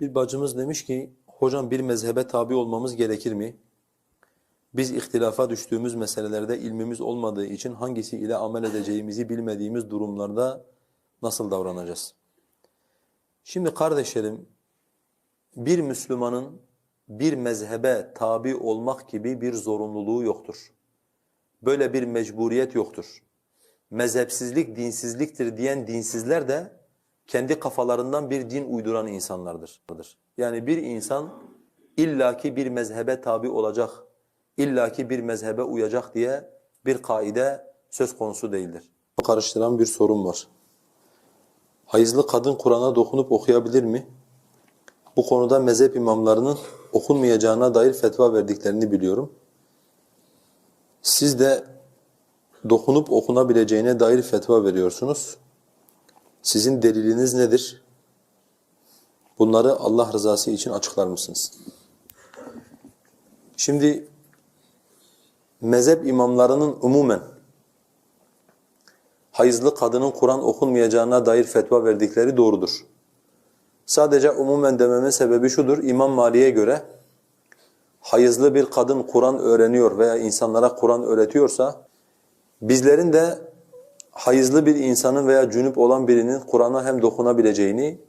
Bir bacımız demiş ki, hocam bir mezhebe tabi olmamız gerekir mi? Biz ihtilafa düştüğümüz meselelerde ilmimiz olmadığı için hangisi ile amel edeceğimizi bilmediğimiz durumlarda nasıl davranacağız? Şimdi kardeşlerim, bir Müslümanın bir mezhebe tabi olmak gibi bir zorunluluğu yoktur. Böyle bir mecburiyet yoktur. Mezhepsizlik dinsizliktir diyen dinsizler de kendi kafalarından bir din uyduran insanlardır. Yani bir insan illaki bir mezhebe tabi olacak, illaki bir mezhebe uyacak diye bir kaide söz konusu değildir. Karıştıran bir sorun var. Hayızlı kadın Kur'an'a dokunup okuyabilir mi? Bu konuda mezhep imamlarının okunmayacağına dair fetva verdiklerini biliyorum. Siz de dokunup okunabileceğine dair fetva veriyorsunuz. Sizin deliliniz nedir? Bunları Allah rızası için açıklar mısınız? Şimdi mezhep imamlarının umumen hayızlı kadının Kur'an okunmayacağına dair fetva verdikleri doğrudur. Sadece umumen dememin sebebi şudur, İmam Mali'ye göre hayızlı bir kadın Kur'an öğreniyor veya insanlara Kur'an öğretiyorsa, bizlerin de hayızlı bir insanın veya cünüp olan birinin Kur'an'a hem dokunabileceğini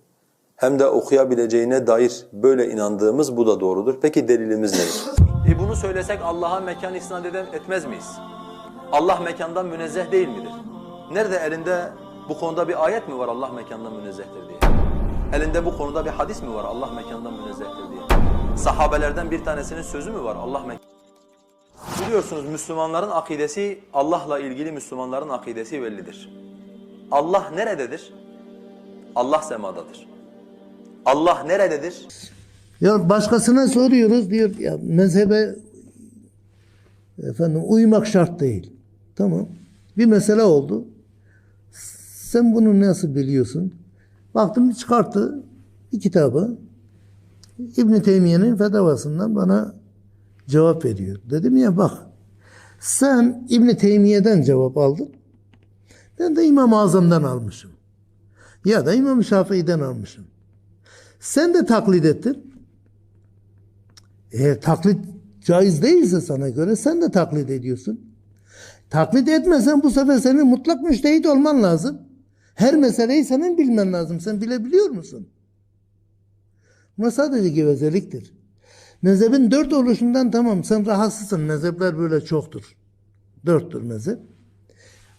hem de okuyabileceğine dair böyle inandığımız bu da doğrudur. Peki delilimiz nedir? E bunu söylesek Allah'a mekan isnat etmez miyiz? Allah mekandan münezzeh değil midir? Nerede elinde bu konuda bir ayet mi var Allah mekandan münezzehtir diye? Elinde bu konuda bir hadis mi var Allah mekandan münezzehtir diye? Sahabelerden bir tanesinin sözü mü var Allah mekandan Biliyorsunuz Müslümanların akidesi, Allah'la ilgili Müslümanların akidesi bellidir. Allah nerededir? Allah semadadır. Allah nerededir? Ya başkasına soruyoruz diyor ya mezhebe efendim uymak şart değil. Tamam. Bir mesele oldu. Sen bunu nasıl biliyorsun? Baktım çıkarttı bir kitabı. İbn Teymiye'nin fetavasından bana cevap veriyor. Dedim ya bak sen İbn Teymiye'den cevap aldın. Ben de İmam-ı Azam'dan almışım. Ya da İmam Şafii'den almışım. Sen de taklit ettin. Eğer taklit caiz değilse sana göre sen de taklit ediyorsun. Taklit etmesen bu sefer senin mutlak müştehit olman lazım. Her meseleyi senin bilmen lazım. Sen bilebiliyor musun? Buna sadece gevezeliktir. Mezhebin dört oluşundan tamam sen rahatsızsın. Mezhepler böyle çoktur. Dörttür mezhep.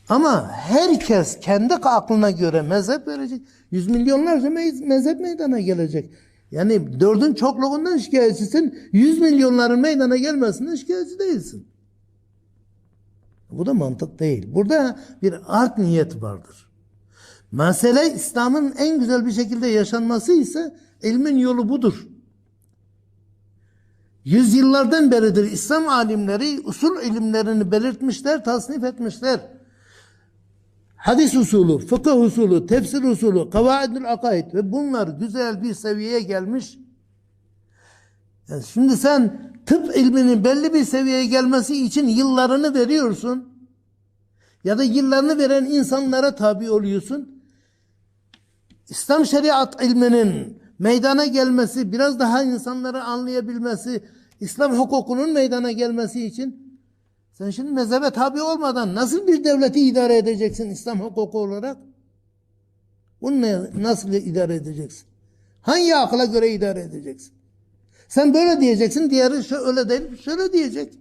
Ama herkes kendi aklına göre mezhep verecek. Yüz milyonlarca me- mezhep meydana gelecek. Yani dördün çokluğundan şikayetçisin. Yüz milyonların meydana gelmesinden şikayetçi değilsin. Bu da mantık değil. Burada bir art niyet vardır. Mesele İslam'ın en güzel bir şekilde yaşanması ise ilmin yolu budur. Yüzyıllardan beridir İslam alimleri usul ilimlerini belirtmişler, tasnif etmişler. Hadis usulü, fıkıh usulü, tefsir usulü, kavaidül akaid ve bunlar güzel bir seviyeye gelmiş. Yani şimdi sen tıp ilminin belli bir seviyeye gelmesi için yıllarını veriyorsun. Ya da yıllarını veren insanlara tabi oluyorsun. İslam şeriat ilminin meydana gelmesi, biraz daha insanları anlayabilmesi, İslam hukukunun meydana gelmesi için sen şimdi mezhebe tabi olmadan nasıl bir devleti idare edeceksin İslam hukuku olarak? Bunu ne, nasıl idare edeceksin? Hangi akla göre idare edeceksin? Sen böyle diyeceksin, diğeri şöyle değil, şöyle diyecek.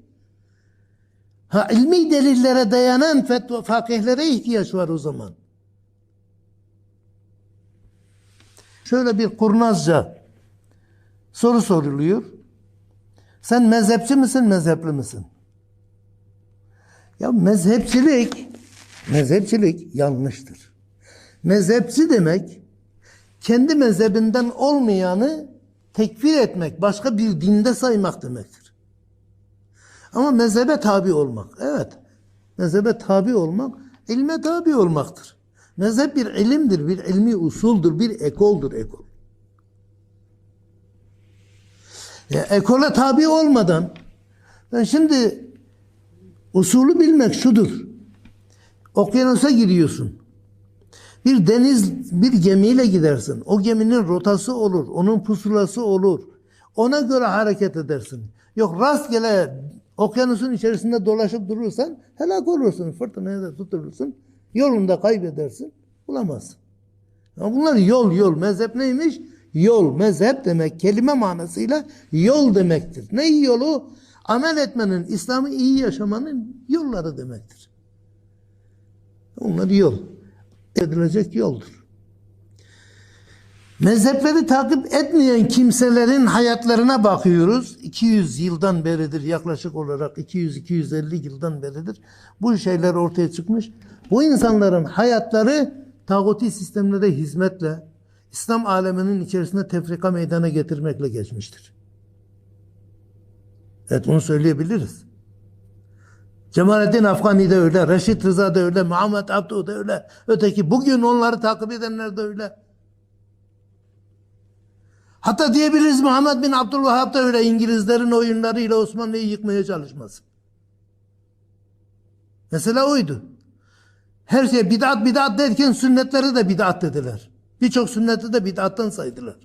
Ha ilmi delillere dayanan fetva fakihlere ihtiyaç var o zaman. Şöyle bir kurnazca soru soruluyor. Sen mezhepçi misin, mezhepli misin? Ya mezhepçilik, mezhepçilik yanlıştır. Mezhepçi demek, kendi mezhebinden olmayanı tekfir etmek, başka bir dinde saymak demektir. Ama mezhebe tabi olmak, evet. Mezhebe tabi olmak, ilme tabi olmaktır. Mezhep bir ilimdir, bir ilmi usuldur, bir ekoldur, ekol. Ya ekole tabi olmadan, ben şimdi usulü bilmek şudur. Okyanusa giriyorsun. Bir deniz bir gemiyle gidersin. O geminin rotası olur, onun pusulası olur. Ona göre hareket edersin. Yok rastgele okyanusun içerisinde dolaşıp durursan helak olursun. Fırtınaya da tutulursun. Yolunda kaybedersin. Bulamazsın. Ya bunlar yol yol. Mezhep neymiş? Yol. Mezhep demek kelime manasıyla yol demektir. Ne yolu? Amel etmenin, İslam'ı iyi yaşamanın yolları demektir. Onlar yol. Edilecek yoldur. Mezhepleri takip etmeyen kimselerin hayatlarına bakıyoruz. 200 yıldan beridir yaklaşık olarak 200-250 yıldan beridir bu şeyler ortaya çıkmış. Bu insanların hayatları tağuti sistemlere hizmetle İslam aleminin içerisinde tefrika meydana getirmekle geçmiştir. Evet bunu söyleyebiliriz. Cemalettin Afgani de öyle, Reşit Rıza da öyle, Muhammed Abdu da öyle. Öteki bugün onları takip edenler de öyle. Hatta diyebiliriz Muhammed bin Abdülvahhab da öyle İngilizlerin oyunlarıyla Osmanlı'yı yıkmaya çalışması. Mesela oydu. Her şey bid'at bid'at derken sünnetleri de bid'at dediler. Birçok sünneti de bid'attan saydılar.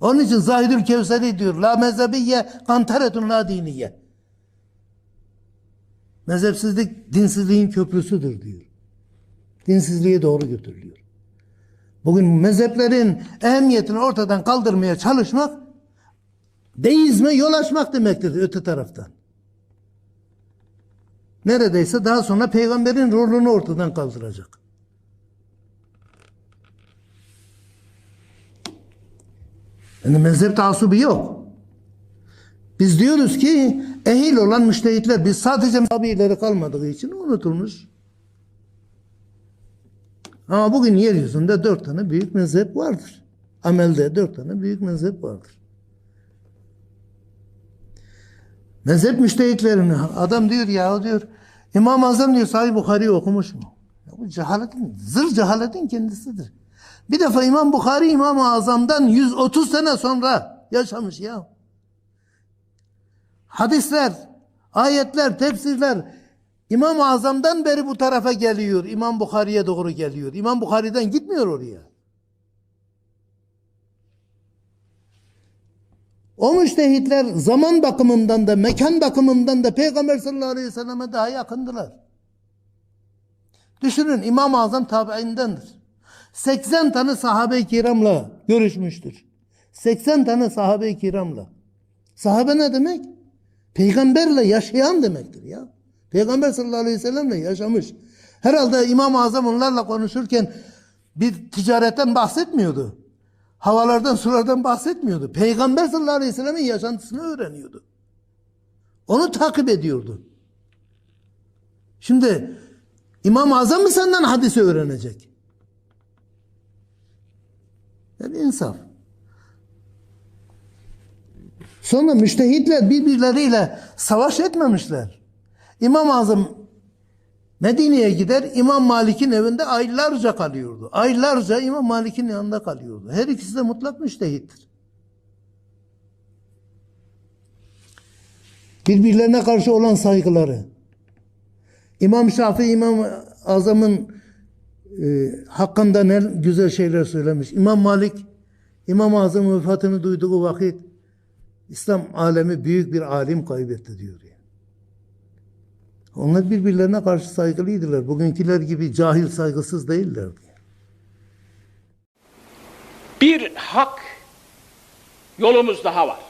Onun için Zahidül Kevseri diyor. La mezhebiye kantaretun la diniye. Mezhepsizlik dinsizliğin köprüsüdür diyor. Dinsizliğe doğru götürülüyor. Bugün mezheplerin ehemmiyetini ortadan kaldırmaya çalışmak deizme yol açmak demektir öte taraftan. Neredeyse daha sonra peygamberin rolünü ortadan kaldıracak. Yani mezhep taassubu yok. Biz diyoruz ki ehil olan müştehitler biz sadece abileri kalmadığı için unutulmuş. Ama bugün yeryüzünde dört tane büyük mezhep vardır. Amelde dört tane büyük mezhep vardır. Mezhep müştehitlerini adam diyor ya diyor İmam-ı Azam diyor Sahih Bukhari'yi okumuş mu? Ya bu cehaletin, zır cehaletin kendisidir. Bir defa İmam Bukhari İmam-ı Azam'dan 130 sene sonra yaşamış ya. Hadisler, ayetler, tefsirler İmam-ı Azam'dan beri bu tarafa geliyor. İmam Bukhari'ye doğru geliyor. İmam Bukhari'den gitmiyor oraya. O müştehitler zaman bakımından da mekan bakımından da Peygamber sallallahu aleyhi ve selleme daha yakındılar. Düşünün İmam-ı Azam tabiindendir. 80 tane sahabe-i kiramla görüşmüştür. 80 tane sahabe-i kiramla. Sahabe ne demek? Peygamberle yaşayan demektir ya. Peygamber sallallahu aleyhi ve sellemle yaşamış. Herhalde İmam-ı Azam onlarla konuşurken bir ticaretten bahsetmiyordu. Havalardan, sulardan bahsetmiyordu. Peygamber sallallahu aleyhi ve sellemin yaşantısını öğreniyordu. Onu takip ediyordu. Şimdi İmam-ı Azam mı senden hadisi öğrenecek? Yani insaf. Sonra müştehitler birbirleriyle savaş etmemişler. İmam-ı Azam Medine'ye gider İmam Malik'in evinde aylarca kalıyordu. Aylarca İmam Malik'in yanında kalıyordu. Her ikisi de mutlak müştehittir. Birbirlerine karşı olan saygıları. İmam Şafii İmam Azam'ın e, hakkında ne güzel şeyler söylemiş. İmam Malik İmam Azam'ın vefatını duyduğu vakit İslam alemi büyük bir alim kaybetti diyor. Onlar birbirlerine karşı saygılıydılar. Bugünküler gibi cahil saygısız değillerdi. Bir hak yolumuz daha var.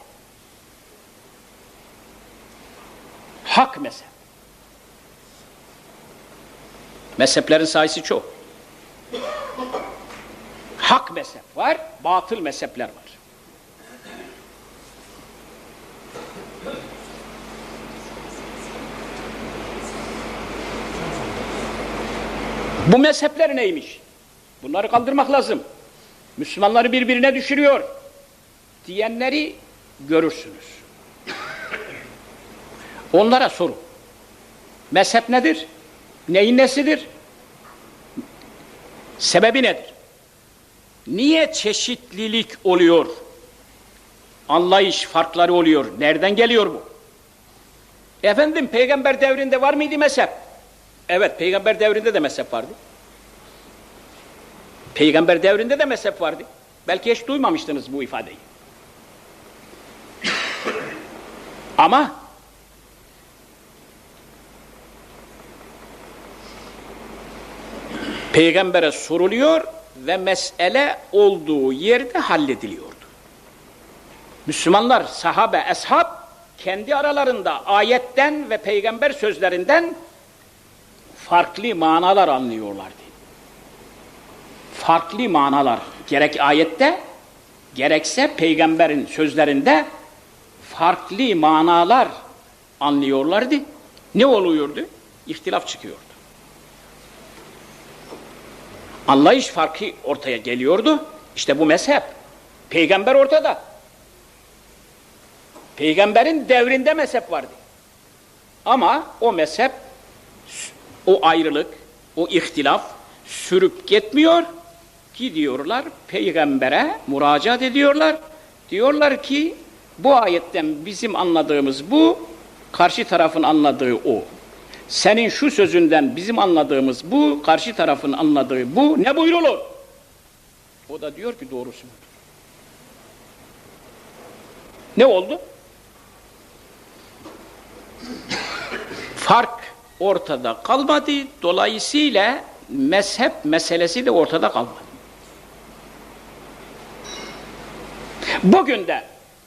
Hak mezhep. Mezheplerin sayısı çok. Hak mezhep var, batıl mezhepler var. Bu mezhepler neymiş? Bunları kaldırmak lazım. Müslümanları birbirine düşürüyor diyenleri görürsünüz. Onlara sorun. Mezhep nedir? Neyin nesidir? Sebebi nedir? Niye çeşitlilik oluyor? Anlayış farkları oluyor. Nereden geliyor bu? Efendim peygamber devrinde var mıydı mezhep? Evet peygamber devrinde de mezhep vardı. Peygamber devrinde de mezhep vardı. Belki hiç duymamıştınız bu ifadeyi. Ama Peygambere soruluyor ve mesele olduğu yerde hallediliyordu. Müslümanlar, sahabe, eshab kendi aralarında ayetten ve peygamber sözlerinden farklı manalar anlıyorlardı. Farklı manalar gerek ayette gerekse peygamberin sözlerinde farklı manalar anlıyorlardı. Ne oluyordu? İhtilaf çıkıyordu. Anlayış farkı ortaya geliyordu. İşte bu mezhep. Peygamber ortada. Peygamberin devrinde mezhep vardı. Ama o mezhep, o ayrılık, o ihtilaf sürüp gitmiyor. Gidiyorlar peygambere müracaat ediyorlar. Diyorlar ki bu ayetten bizim anladığımız bu, karşı tarafın anladığı o. Senin şu sözünden bizim anladığımız bu, karşı tarafın anladığı bu. Ne buyrulur? O da diyor ki doğrusu. Ne oldu? Fark ortada kalmadı. Dolayısıyla mezhep meselesi de ortada kalmadı. Bugün de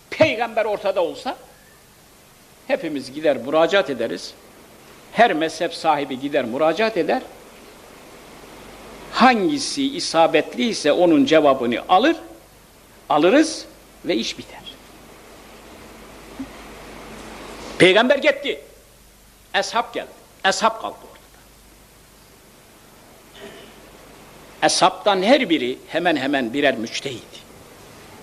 peygamber ortada olsa hepimiz gider müracaat ederiz. Her mezhep sahibi gider müracaat eder. Hangisi isabetliyse onun cevabını alır, alırız ve iş biter. Peygamber gitti. Eshab geldi. Eshab kaldı ortada. Eshabtan her biri hemen hemen birer müçtehit.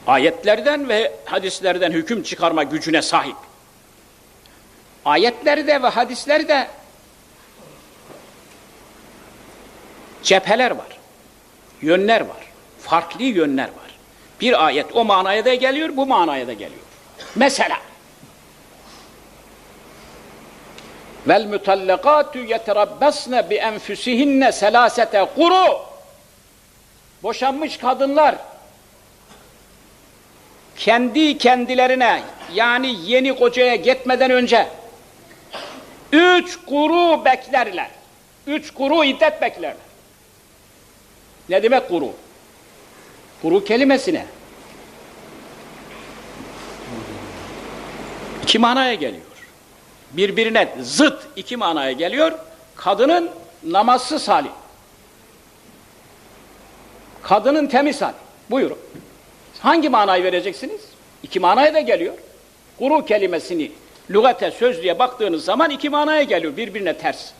Ayetlerden ve hadislerden hüküm çıkarma gücüne sahip. Ayetlerde ve hadislerde cepheler var. Yönler var. Farklı yönler var. Bir ayet o manaya da geliyor, bu manaya da geliyor. Mesela Vel mutallakatu yeterabbasne bi enfusihinne selasete kuru. Boşanmış kadınlar kendi kendilerine yani yeni kocaya gitmeden önce üç kuru beklerler. Üç kuru iddet beklerler. Ne demek kuru? Kuru kelimesine. İki manaya geliyor birbirine zıt iki manaya geliyor. Kadının namazsız hali. Kadının temiz hali. Buyurun. Hangi manayı vereceksiniz? İki manaya da geliyor. Kuru kelimesini lügate, sözlüğe baktığınız zaman iki manaya geliyor. Birbirine ters.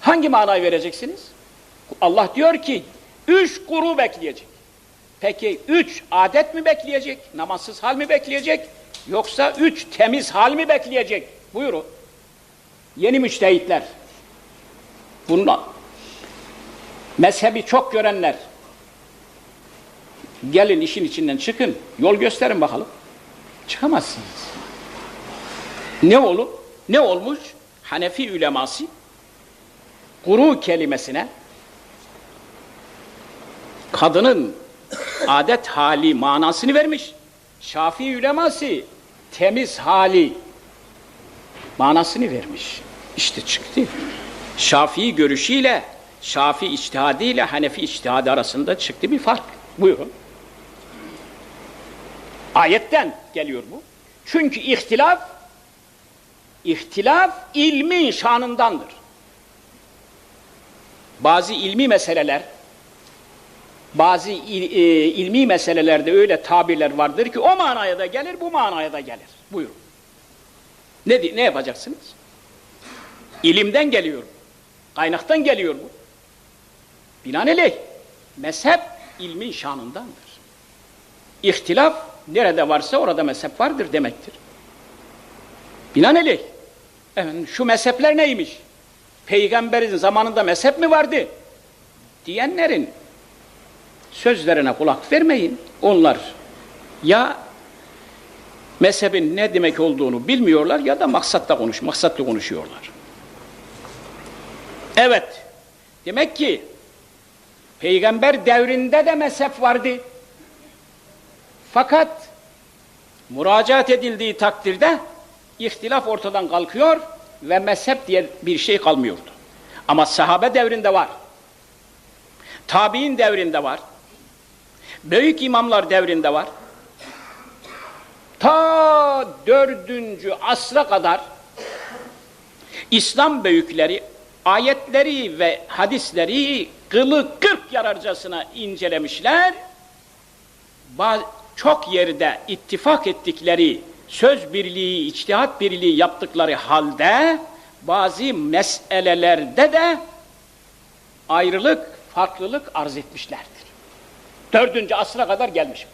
Hangi manayı vereceksiniz? Allah diyor ki üç kuru bekleyecek. Peki üç adet mi bekleyecek? Namazsız hal mi bekleyecek? Yoksa üç temiz hal mi bekleyecek? Buyurun. Yeni müçtehitler. Bunlar. Mezhebi çok görenler. Gelin işin içinden çıkın. Yol gösterin bakalım. Çıkamazsınız. Ne olur? Ne olmuş? Hanefi üleması kuru kelimesine kadının adet hali manasını vermiş. Şafii üleması temiz hali manasını vermiş. İşte çıktı. Şafii görüşüyle, Şafii içtihadiyle Hanefi içtihadı arasında çıktı bir fark. Buyurun. Ayetten geliyor bu. Çünkü ihtilaf, ihtilaf ilmin şanındandır. Bazı ilmi meseleler, bazı il, e, ilmi meselelerde öyle tabirler vardır ki o manaya da gelir, bu manaya da gelir. Buyurun. Ne, ne yapacaksınız? İlimden geliyor. Kaynaktan geliyor bu. Binaenaleyh mezhep ilmin şanındandır. İhtilaf nerede varsa orada mezhep vardır demektir. Binaenaleyh efendim, şu mezhepler neymiş? Peygamberin zamanında mezhep mi vardı? Diyenlerin sözlerine kulak vermeyin. Onlar ya mezhebin ne demek olduğunu bilmiyorlar ya da maksatla konuş, maksatlı konuşuyorlar. Evet, demek ki Peygamber devrinde de mezhep vardı. Fakat müracaat edildiği takdirde ihtilaf ortadan kalkıyor ve mezhep diye bir şey kalmıyordu. Ama sahabe devrinde var. Tabi'in devrinde var. Büyük imamlar devrinde var. Ta dördüncü asra kadar İslam büyükleri ayetleri ve hadisleri kılı kırk yararcasına incelemişler. Çok yerde ittifak ettikleri söz birliği, içtihat birliği yaptıkları halde bazı meselelerde de ayrılık, farklılık arz etmişlerdir. Dördüncü asra kadar gelmiş.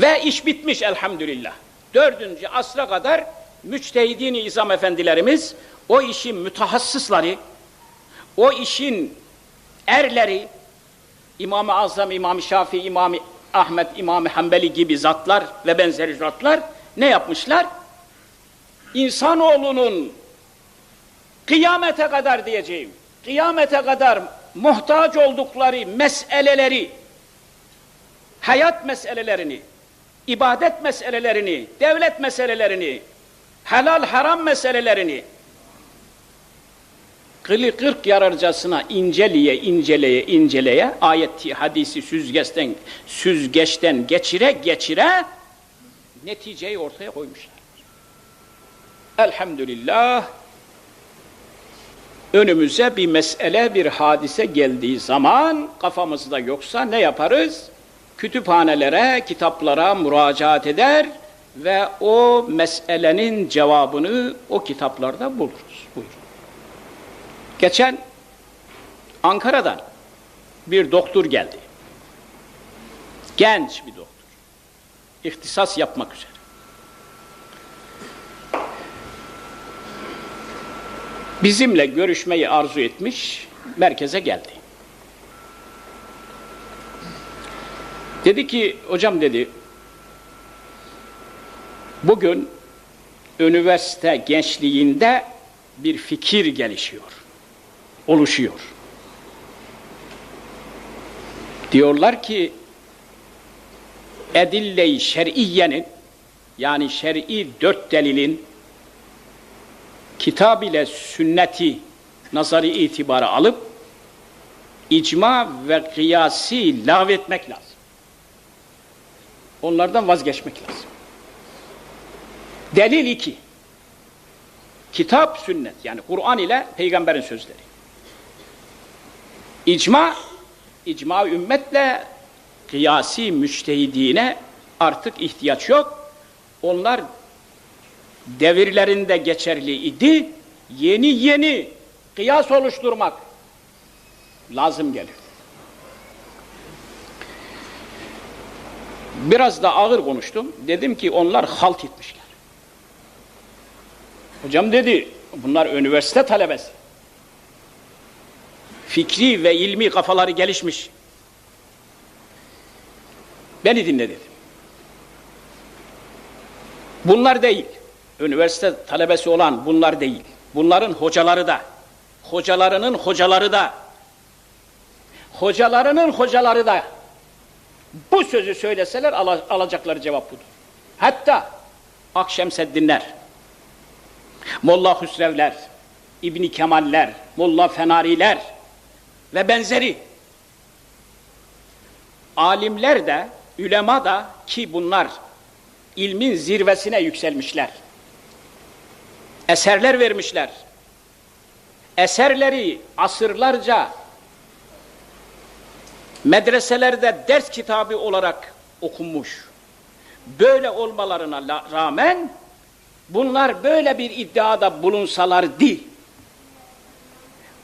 Ve iş bitmiş elhamdülillah. Dördüncü asra kadar müçtehidin izam efendilerimiz o işin mütehassısları, o işin erleri, İmam-ı Azam, İmam-ı Şafii, İmam-ı Ahmet, İmam-ı Hanbeli gibi zatlar ve benzeri zatlar ne yapmışlar? İnsanoğlunun kıyamete kadar diyeceğim, kıyamete kadar muhtaç oldukları meseleleri, hayat meselelerini, ibadet meselelerini, devlet meselelerini, helal haram meselelerini kılı kırk yararcasına inceleye inceleye inceleye ayeti hadisi süzgeçten süzgeçten geçire geçire neticeyi ortaya koymuşlar. Elhamdülillah önümüze bir mesele, bir hadise geldiği zaman kafamızda yoksa ne yaparız? Kütüphanelere, kitaplara müracaat eder ve o meselenin cevabını o kitaplarda buluruz. Buyurun. Geçen Ankara'dan bir doktor geldi. Genç bir doktor. İhtisas yapmak üzere. Bizimle görüşmeyi arzu etmiş, merkeze geldi. Dedi ki, hocam dedi, bugün üniversite gençliğinde bir fikir gelişiyor, oluşuyor. Diyorlar ki, edille-i şer'iyenin, yani şer'i dört delilin, kitab ile sünneti nazari itibara alıp icma ve kıyasi lağvetmek lazım. Onlardan vazgeçmek lazım. Delil iki. Kitap, sünnet yani Kur'an ile peygamberin sözleri. İcma, icma ümmetle kıyasi müştehidine artık ihtiyaç yok. Onlar devirlerinde geçerli idi. Yeni yeni kıyas oluşturmak lazım gelir. Biraz da ağır konuştum. Dedim ki onlar halt etmişler. Hocam dedi, bunlar üniversite talebesi. Fikri ve ilmi kafaları gelişmiş. Beni dinle dedim. Bunlar değil. Üniversite talebesi olan bunlar değil. Bunların hocaları da, hocalarının hocaları da, hocalarının hocaları da bu sözü söyleseler ala- alacakları cevap budur. Hatta Akşemseddinler, Molla Hüsrevler, İbni Kemaller, Molla Fenariler ve benzeri alimler de, ülema da ki bunlar ilmin zirvesine yükselmişler. Eserler vermişler. Eserleri asırlarca medreselerde ders kitabı olarak okunmuş. Böyle olmalarına la- rağmen bunlar böyle bir iddiada bulunsalardı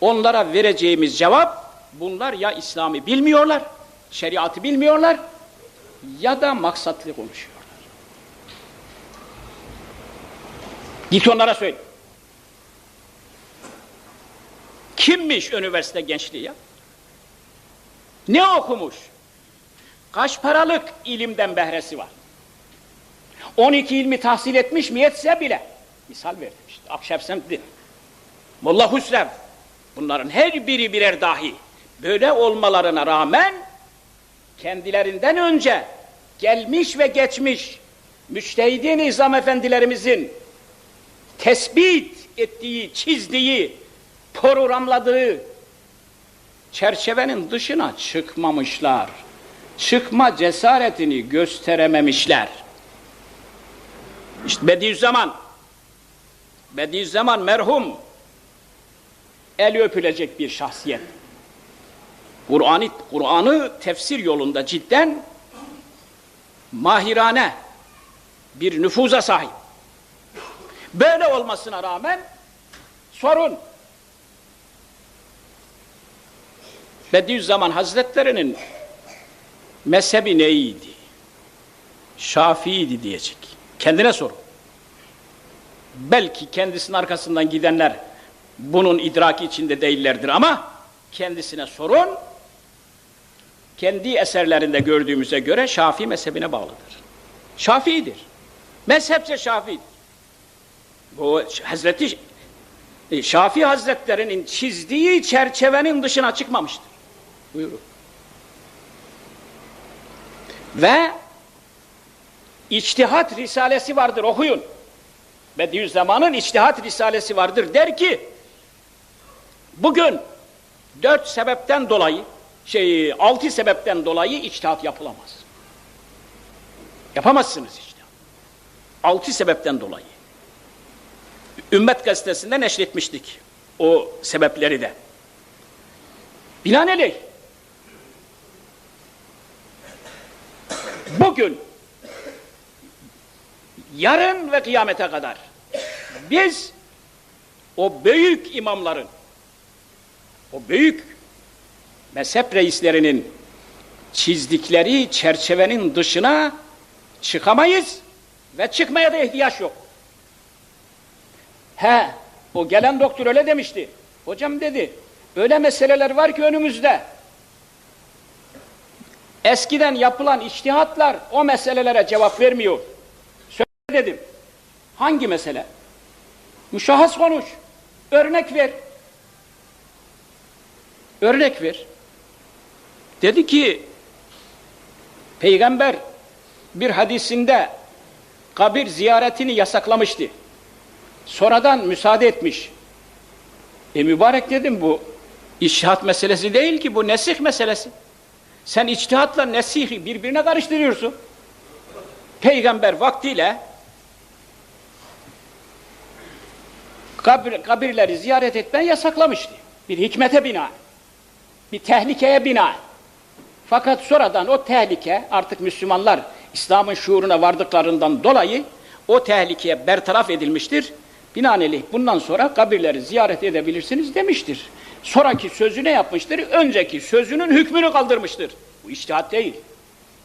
onlara vereceğimiz cevap bunlar ya İslam'ı bilmiyorlar, şeriatı bilmiyorlar ya da maksatlı konuşuyorlar. Git onlara söyle. Kimmiş üniversite gençliği ya? Ne okumuş? Kaç paralık ilimden behresi var? 12 ilmi tahsil etmiş mi yetse bile. Misal verdim işte. Akşemseddin, Molla Hüsrev, Bunların her biri birer dahi. Böyle olmalarına rağmen kendilerinden önce gelmiş ve geçmiş müştehidi nizam efendilerimizin tespit ettiği, çizdiği, programladığı çerçevenin dışına çıkmamışlar. Çıkma cesaretini gösterememişler. İşte Bediüzzaman Bediüzzaman merhum el öpülecek bir şahsiyet. Kur'an'ı Kur'an'ı tefsir yolunda cidden mahirane bir nüfuza sahip. Böyle olmasına rağmen sorun Bediüzzaman Hazretlerinin mezhebi neydi? Şafii'ydi diyecek. Kendine sorun. Belki kendisinin arkasından gidenler bunun idraki içinde değillerdir ama kendisine sorun. Kendi eserlerinde gördüğümüze göre Şafii mezhebine bağlıdır. Şafii'dir. Mezhepçe Şafii'dir. Bu Hazreti Şafii Hazretlerinin çizdiği çerçevenin dışına çıkmamıştır. Buyurun. Ve İçtihat Risalesi vardır okuyun. Bediüzzaman'ın İçtihat Risalesi vardır der ki bugün dört sebepten dolayı şey altı sebepten dolayı içtihat yapılamaz. Yapamazsınız içtihat. Altı sebepten dolayı. Ümmet gazetesinde neşretmiştik o sebepleri de. Binaenaleyh bugün yarın ve kıyamete kadar biz o büyük imamların o büyük mezhep reislerinin çizdikleri çerçevenin dışına çıkamayız ve çıkmaya da ihtiyaç yok. He, o gelen doktor öyle demişti. Hocam dedi, öyle meseleler var ki önümüzde. Eskiden yapılan içtihatlar o meselelere cevap vermiyor. Söyle dedim. Hangi mesele? Müşahhas konuş. Örnek ver. Örnek ver. Dedi ki Peygamber bir hadisinde kabir ziyaretini yasaklamıştı. Sonradan müsaade etmiş. E mübarek dedim bu iştihat meselesi değil ki bu nesih meselesi. Sen içtihatla nesihi birbirine karıştırıyorsun. Peygamber vaktiyle kabir, kabirleri ziyaret etmeyi yasaklamıştı. Bir hikmete bina, bir tehlikeye bina. Fakat sonradan o tehlike artık Müslümanlar İslam'ın şuuruna vardıklarından dolayı o tehlikeye bertaraf edilmiştir. Binaenaleyh bundan sonra kabirleri ziyaret edebilirsiniz demiştir. Sonraki sözü ne yapmıştır? Önceki sözünün hükmünü kaldırmıştır. Bu içtihat değil.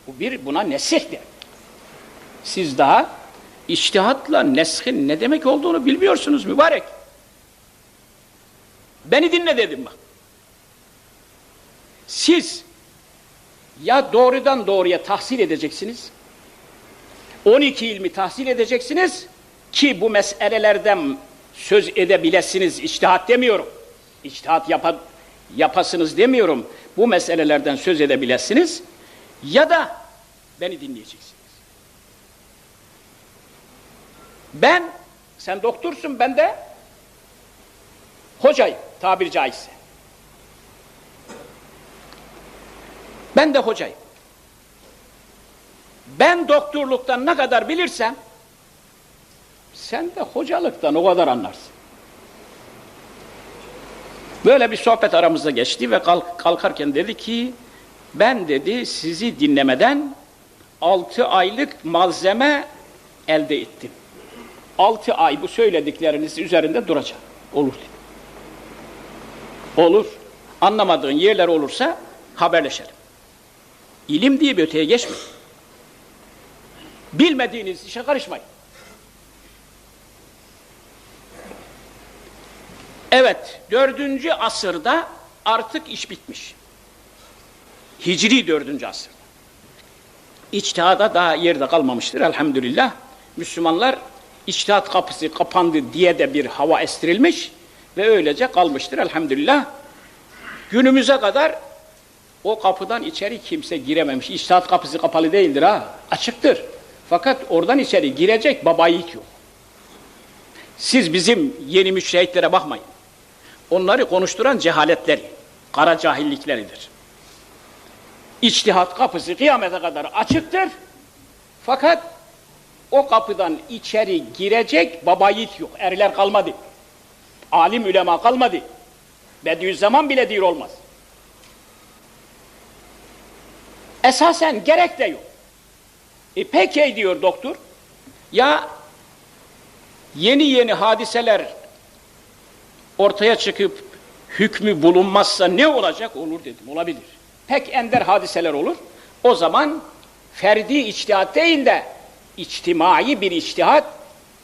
Bu bir buna nesihtir. Siz daha içtihatla neshin ne demek olduğunu bilmiyorsunuz mübarek. Beni dinle dedim bak. Siz ya doğrudan doğruya tahsil edeceksiniz, 12 ilmi tahsil edeceksiniz ki bu meselelerden söz edebilesiniz, içtihat demiyorum. İçtihat yapa, yapasınız demiyorum. Bu meselelerden söz edebilesiniz ya da beni dinleyeceksiniz. Ben, sen doktorsun, ben de hocayım, tabiri caizse. Ben de hocayım. Ben doktorluktan ne kadar bilirsem, sen de hocalıktan o kadar anlarsın. Böyle bir sohbet aramızda geçti ve kalk, kalkarken dedi ki, ben dedi sizi dinlemeden altı aylık malzeme elde ettim. Altı ay bu söyledikleriniz üzerinde duracağım. Olur dedi. Olur. Anlamadığın yerler olursa haberleşelim. İlim diye bir öteye geçme. Bilmediğiniz işe karışmayın. Evet, dördüncü asırda artık iş bitmiş. Hicri dördüncü asırda. İçtihada daha yerde kalmamıştır elhamdülillah. Müslümanlar içtihat kapısı kapandı diye de bir hava estirilmiş. Ve öylece kalmıştır elhamdülillah. Günümüze kadar o kapıdan içeri kimse girememiş. İçtihat kapısı kapalı değildir ha. Açıktır. Fakat oradan içeri girecek baba yiğit yok. Siz bizim yeni müştehitlere bakmayın. Onları konuşturan cehaletleri, kara cahillikleridir. İçtihat kapısı kıyamete kadar açıktır. Fakat o kapıdan içeri girecek baba yiğit yok. Erler kalmadı. Alim ülema kalmadı. Bediüzzaman bile değil olmaz. Esasen gerek de yok. E peki diyor doktor. Ya yeni yeni hadiseler ortaya çıkıp hükmü bulunmazsa ne olacak? Olur dedim. Olabilir. Pek ender hadiseler olur. O zaman ferdi içtihat değil de içtimai bir içtihat,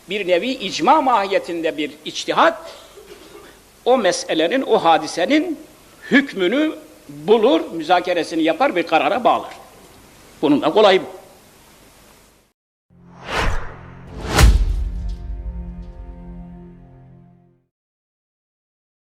bir nevi icma mahiyetinde bir içtihat o meselenin, o hadisenin hükmünü bulur, müzakeresini yapar bir karara bağlar. Bunun da kolay bu.